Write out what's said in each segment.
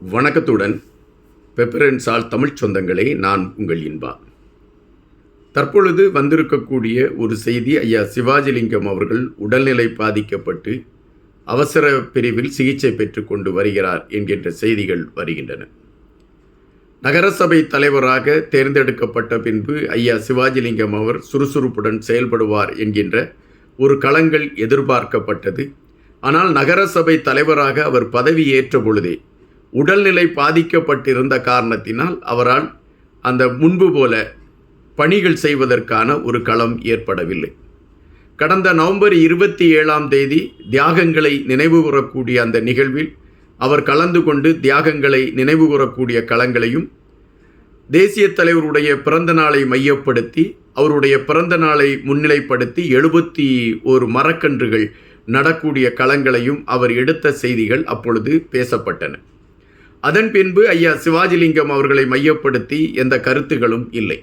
வணக்கத்துடன் பெப்பரன்ஸால் தமிழ்ச் சொந்தங்களே நான் உங்கள் இன்பா. தற்பொழுது வந்திருக்கக்கூடிய ஒரு செய்தி ஐயா சிவாஜிலிங்கம் அவர்கள் உடல்நிலை பாதிக்கப்பட்டு அவசர பிரிவில் சிகிச்சை பெற்றுக்கொண்டு வருகிறார் என்கின்ற செய்திகள் வருகின்றன. நகரசபை தலைவராக தேர்ந்தெடுக்கப்பட்ட பின்பு ஐயா சிவாஜிலிங்கம் அவர் சுறுசுறுப்புடன் செயல்படுவார் என்கின்ற ஒரு களங்கள் எதிர்பார்க்கப்பட்டது. ஆனால் நகரசபை தலைவராக அவர் பதவி ஏற்ற பொழுதே உடல்நிலை பாதிக்கப்பட்டிருந்த காரணத்தினால் அவரால் அந்த முன்பு போல பணிகள் செய்வதற்கான ஒரு களம் ஏற்படவில்லை. கடந்த நவம்பர் இருபத்தி ஏழாம் தேதி தியாகங்களை நினைவுகூரக்கூடிய அந்த நிகழ்வில் அவர் கலந்து கொண்டு தியாகங்களை நினைவுகூரக்கூடிய களங்களையும் தேசிய தலைவருடைய பிறந்த நாளை மையப்படுத்தி அவருடைய பிறந்த நாளை முன்னிலைப்படுத்தி எழுபத்தி ஒரு மரக்கன்றுகள் நடக்கூடிய களங்களையும் அவர் எடுத்த செய்திகள் அப்பொழுது பேசப்பட்டன. அதன் பின்பு ஐயா சிவாஜிலிங்கம் அவர்களை மையப்படுத்தி எந்த கருத்துகளும் இல்லை.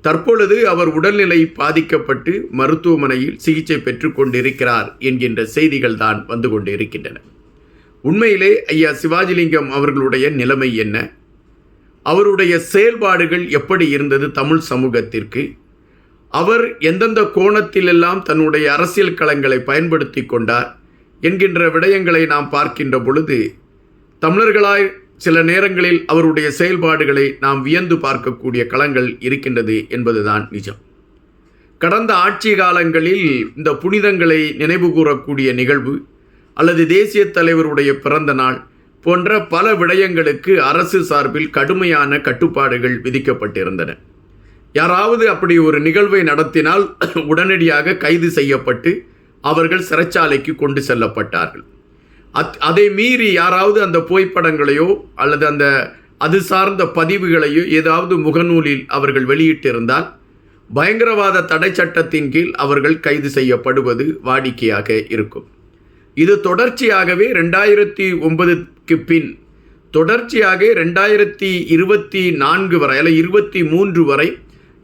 தற்பொழுது அவர் உடல்நிலை பாதிக்கப்பட்டு மருத்துவமனையில் சிகிச்சை பெற்றுக்கொண்டிருக்கிறார் என்கின்ற செய்திகள் தான் வந்து கொண்டிருக்கின்றன. உண்மையிலே ஐயா சிவாஜிலிங்கம் அவர்களுடைய நிலைமை என்ன? அவருடைய செயல்பாடுகள் எப்படி இருந்தது தமிழ் சமூகத்திற்கு? அவர் எந்தெந்த கோணத்திலெல்லாம் தன்னுடைய அரசியல் களங்களை பயன்படுத்தி கொண்டார் என்கின்ற விடயங்களை நாம் பார்க்கின்ற பொழுது தமிழர்களாய் சில நேரங்களில் அவருடைய செயல்பாடுகளை நாம் வியந்து பார்க்கக்கூடிய களங்கள் இருக்கின்றது என்பதுதான் நிஜம். கடந்த ஆட்சி காலங்களில் இந்த புனிதங்களை நினைவு கூறக்கூடிய நிகழ்வு அல்லது தேசிய தலைவருடைய பிறந்த நாள் போன்ற பல விடயங்களுக்கு அரசு சார்பில் கடுமையான கட்டுப்பாடுகள் விதிக்கப்பட்டிருந்தன. யாராவது அப்படி ஒரு நிகழ்வை நடத்தினால் உடனடியாக கைது செய்யப்பட்டு அவர்கள் சிறைச்சாலைக்கு கொண்டு செல்லப்பட்டார்கள். அத் அதை மீறி யாராவது அந்த புகைப்படங்களையோ அல்லது அந்த அது சார்ந்த பதிவுகளையோ ஏதாவது முகநூலில் அவர்கள் வெளியிட்டிருந்தால் பயங்கரவாத தடை சட்டத்தின் கீழ் அவர்கள் கைது செய்யப்படுவது வாடிக்கையாக இருக்கும். இது தொடர்ச்சியாகவே ரெண்டாயிரத்தி ஒன்பதுக்கு பின் தொடர்ச்சியாக ரெண்டாயிரத்தி இருபத்தி நான்கு வரை அல்ல இருபத்தி மூன்று வரை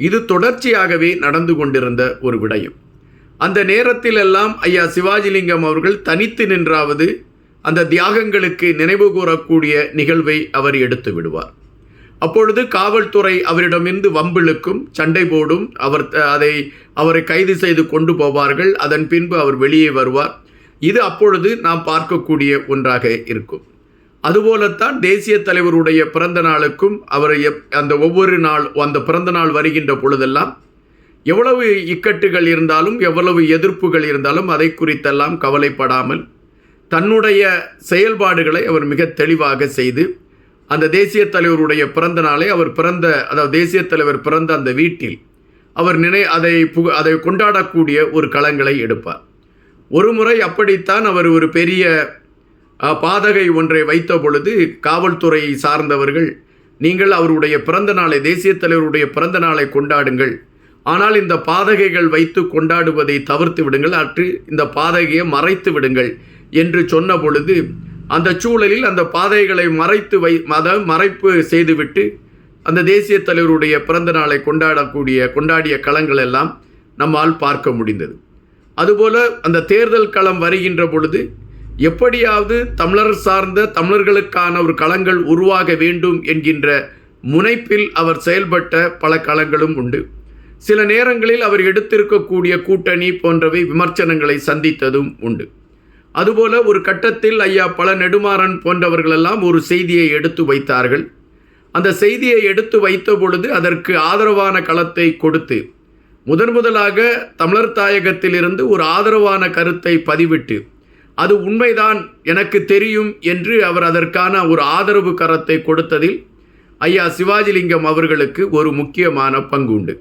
இது தொடர்ச்சியாகவே நடந்து கொண்டிருந்த ஒரு விடயம். அந்த நேரத்திலெல்லாம் ஐயா சிவாஜிலிங்கம் அவர்கள் தனித்து நின்றாவது அந்த தியாகங்களுக்கு நினைவு கூறக்கூடிய நிகழ்வை அவர் எடுத்து விடுவார். அப்பொழுது காவல்துறை அவரிடமிருந்து வம்பிழுக்கும் சண்டை போடும் அவர் அதை அவரை கைது செய்து கொண்டு போவார்கள். அதன் பின்பு அவர் வெளியே வருவார். இது அப்பொழுது நாம் பார்க்கக்கூடிய ஒன்றாக இருக்கும். அதுபோலத்தான் தேசிய தலைவருடைய பிறந்த நாளுக்கும் அவர் எப் அந்த ஒவ்வொரு நாள் அந்த பிறந்த நாள் வருகின்ற பொழுதெல்லாம் எவ்வளவு இக்கட்டுகள் இருந்தாலும் எவ்வளவு எதிர்ப்புகள் இருந்தாலும் அதை குறித்தெல்லாம் கவலைப்படாமல் தன்னுடைய செயல்பாடுகளை அவர் மிக தெளிவாக செய்து அந்த தேசிய தலைவருடைய பிறந்த நாளை அவர் பிறந்த அதாவது தேசிய தலைவர் பிறந்த அந்த வீட்டில் அவர் நினை அதை புக அதை கொண்டாடக்கூடிய ஒரு களங்களை எடுப்பார். ஒரு முறை அப்படித்தான் அவர் ஒரு பெரிய பாதகை ஒன்றை வைத்த பொழுது காவல்துறையை சார்ந்தவர்கள் நீங்கள் அவருடைய பிறந்த நாளை தேசிய தலைவருடைய பிறந்த நாளை கொண்டாடுங்கள். ஆனால் இந்த பாதகைகள் வைத்து கொண்டாடுவதை தவிர்த்து விடுங்கள். அற்று இந்த பாதகையை மறைத்து விடுங்கள். என்று சொன்ன பொழுது அந்த சூழலில் அந்த பாதைகளை மறைத்து வை மத மறைப்பு செய்துவிட்டு அந்த தேசிய தலைவருடைய பிறந்த நாளை கொண்டாடக்கூடிய கொண்டாடிய களங்கள் எல்லாம் நம்மால் பார்க்க முடிந்தது. அதுபோல அந்த தேர்தல் களம் வருகின்ற பொழுது எப்படியாவது தமிழர் சார்ந்த தமிழர்களுக்கான ஒரு களங்கள் உருவாக வேண்டும் என்கின்ற முனைப்பில் அவர் செயல்பட்ட பல களங்களும் உண்டு. சில நேரங்களில் அவர் எடுத்திருக்கக்கூடிய கூட்டணி போன்றவை விமர்சனங்களை சந்தித்ததும் உண்டு. அதுபோல ஒரு கட்டத்தில் ஐயா பல நெடுமாறன் போன்றவர்களெல்லாம் ஒரு செய்தியை எடுத்து வைத்தார்கள். அந்த செய்தியை எடுத்து வைத்த பொழுது அதற்கு ஆதரவான களத்தை கொடுத்து முதன் முதலாக தமிழர் தாயகத்திலிருந்து ஒரு ஆதரவான கருத்தை பதிவிட்டு அது உண்மைதான் எனக்கு தெரியும் என்று அவர் அதற்கான ஒரு ஆதரவு கரத்தை கொடுத்ததில் ஐயா சிவாஜிலிங்கம் அவர்களுக்கு ஒரு முக்கியமான பங்கு உண்டு.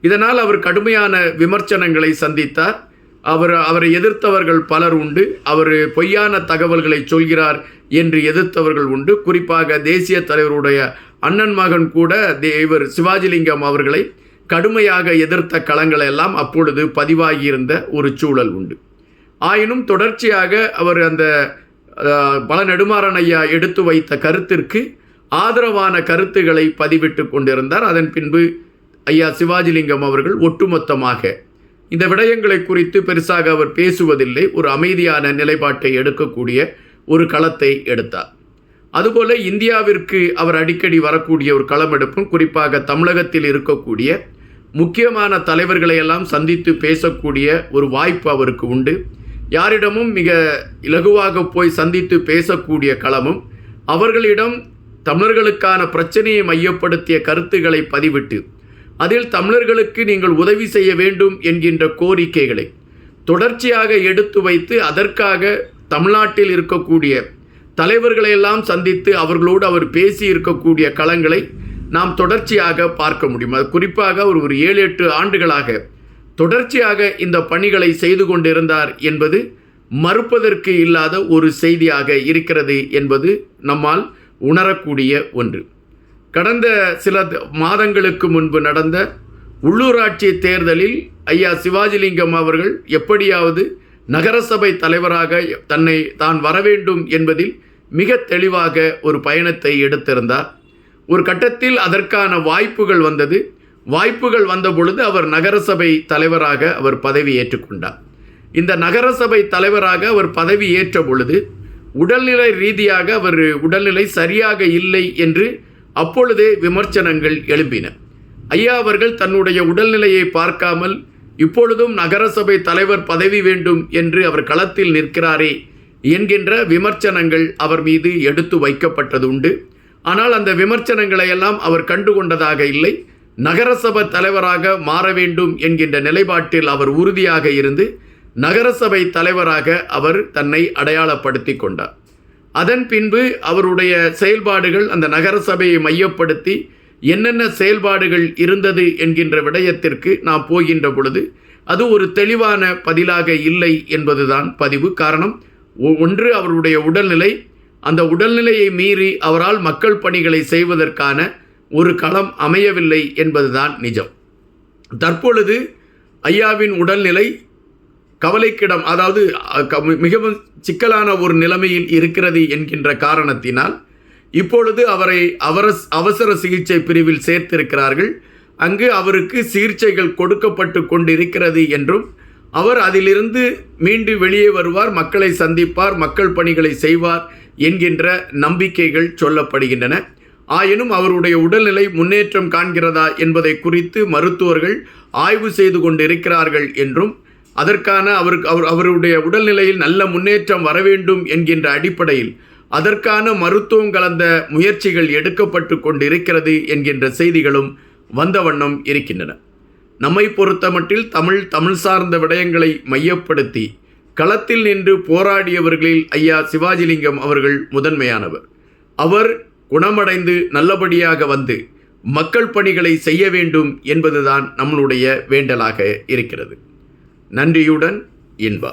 இதனால் அவர் கடுமையான விமர்சனங்களை சந்தித்தார். அவர் அவரை எதிர்த்தவர்கள் பலர் உண்டு. அவர் பொய்யான தகவல்களை சொல்கிறார் என்று எதிர்த்தவர்கள் உண்டு. குறிப்பாக தேசிய தலைவருடைய அண்ணன் மகன் கூட இவர் சிவாஜிலிங்கம் அவர்களை கடுமையாக எதிர்த்த களங்கள் எல்லாம் அப்பொழுது பதிவாகியிருந்த ஒரு சூழல் உண்டு. ஆயினும் தொடர்ச்சியாக அவர் அந்த பல நெடுமாறன் ஐயா எடுத்து வைத்த கருத்திற்கு ஆதரவான கருத்துக்களை பதிவிட்டு கொண்டிருந்தார். அதன் பின்பு ஐயா சிவாஜிலிங்கம் அவர்கள் ஒட்டுமொத்தமாக இந்த விடயங்களை குறித்து பெருசாக அவர் பேசுவதில்லை. ஒரு அமைதியான நிலைப்பாட்டை எடுக்கக்கூடிய ஒரு களத்தை எடுத்தார். அதுபோல இந்தியாவிற்கு அவர் அடிக்கடி வரக்கூடிய ஒரு களம் எடுப்பும் குறிப்பாக தமிழகத்தில் இருக்கக்கூடிய முக்கியமான தலைவர்களை எல்லாம் சந்தித்து பேசக்கூடிய ஒரு வாய்ப்பு அவருக்கு உண்டு. யாரிடமும் மிக இலகுவாக போய் சந்தித்து பேசக்கூடிய களமும் அவர்களிடம் தமிழர்களுக்கான பிரச்சனையை மையப்படுத்திய கருத்துக்களை பதிவிட்டு அதில் தமிழர்களுக்கு நீங்கள் உதவி செய்ய வேண்டும் என்கின்ற கோரிக்கைகளை தொடர்ச்சியாக எடுத்து வைத்து அதற்காக தமிழ்நாட்டில் இருக்கக்கூடிய தலைவர்களையெல்லாம் சந்தித்து அவர்களோடு அவர் பேசி இருக்கக்கூடிய களங்களை நாம் தொடர்ச்சியாக பார்க்க முடியும். அது குறிப்பாக அவர் ஒரு ஏழு எட்டு ஆண்டுகளாக தொடர்ச்சியாக இந்த பணிகளை செய்து கொண்டிருந்தார் என்பது மறுப்பதற்கு இல்லாத ஒரு செய்தியாக இருக்கிறது என்பது நம்மால் உணரக்கூடிய ஒன்று. கடந்த சில மாதங்களுக்கு முன்பு நடந்த உள்ளூராட்சி தேர்தலில் ஐயா சிவாஜிலிங்கம் அவர்கள் எப்படியாவது நகரசபை தலைவராக தன்னை தான் வரவேண்டும் என்பதில் மிக தெளிவாக ஒரு பயணத்தை எடுத்திருந்தார். ஒரு கட்டத்தில் அதற்கான வாய்ப்புகள் வந்தது. வாய்ப்புகள் வந்த பொழுது அவர் நகரசபை தலைவராக அவர் பதவி ஏற்றுக்கொண்டார். இந்த நகரசபை தலைவராக அவர் பதவி ஏற்ற பொழுது உடல்நிலை ரீதியாக அவர் உடல்நிலை சரியாக இல்லை என்று அப்பொழுதே விமர்சனங்கள் எழும்பின. ஐயா அவர்கள் தன்னுடைய உடல்நிலையை பார்க்காமல் இப்பொழுதும் நகரசபை தலைவர் பதவி வேண்டும் என்று அவர் களத்தில் நிற்கிறாரே என்கின்ற விமர்சனங்கள் அவர் மீது எடுத்து வைக்கப்பட்டது உண்டு ஆனால் அந்த விமர்சனங்களை எல்லாம் அவர் கண்டுகொண்டதாக இல்லை. நகரசபை தலைவராக மாற வேண்டும் என்கின்ற நிலைப்பாட்டில் அவர் உறுதியாக இருந்து நகரசபை தலைவராக அவர் தன்னை அடையாளப்படுத்தி கொண்டார். அதன் பின்பு அவருடைய செயல்பாடுகள் அந்த நகரசபையை மையப்படுத்தி என்னென்ன செயல்பாடுகள் இருந்தது என்கின்ற விடயத்திற்கு நாம் போகின்ற பொழுது அது ஒரு தெளிவான பதிலாக இல்லை என்பதுதான் பதிவு காரணம். ஒ- ஒன்று அவருடைய உடல்நிலை. அந்த உடல்நிலையை மீறி அவரால் மக்கள் பணிகளை செய்வதற்கான ஒரு களம் அமையவில்லை என்பதுதான் நிஜம். தற்பொழுது ஐயாவின் உடல்நிலை கவலைக்கிடம் அதாவது க- மிகவும் சிக்கலான ஒரு நிலைமையில் இருக்கிறது என்கின்ற காரணத்தினால் இப்பொழுது அவரை அவரஸ் அவசர சிகிச்சை பிரிவில் சேர்த்திருக்கிறார்கள். அங்கு அவருக்கு சிகிச்சைகள் கொடுக்கப்பட்டு கொண்டிருக்கிறது என்றும் அவர் அதிலிருந்து மீண்டு வெளியே வருவார் மக்களை சந்திப்பார் மக்கள் பணிகளை செய்வார் என்கின்ற நம்பிக்கைகள் சொல்லப்படுகின்றன. ஆயினும் அவருடைய உடல்நிலை முன்னேற்றம் காண்கிறதா என்பதை குறித்து மருத்துவர்கள் ஆய்வு செய்து கொண்டிருக்கிறார்கள் என்றும் அதற்கான அவருக்கு அவர் அவருடைய உடல்நிலையில் நல்ல முன்னேற்றம் வர வேண்டும் என்கின்ற அடிப்படையில் அதற்கான மருத்துவம் கலந்த முயற்சிகள் எடுக்கப்பட்டு கொண்டிருக்கிறது என்கின்ற செய்திகளும் வந்த வண்ணம் இருக்கின்றன. நம்மை பொறுத்தமட்டில் தமிழ் தமிழ் சார்ந்த விடயங்களை மையப்படுத்தி களத்தில் நின்று போராடியவர்களில் ஐயா சிவாஜிலிங்கம் அவர்கள் முதன்மையானவர். அவர் குணமடைந்து நல்லபடியாக வந்து மக்கள் பணிகளை செய்ய வேண்டும் என்பதுதான் நம்மளுடைய வேண்டலாக இருக்கிறது. நன்றியுடன் இன்பா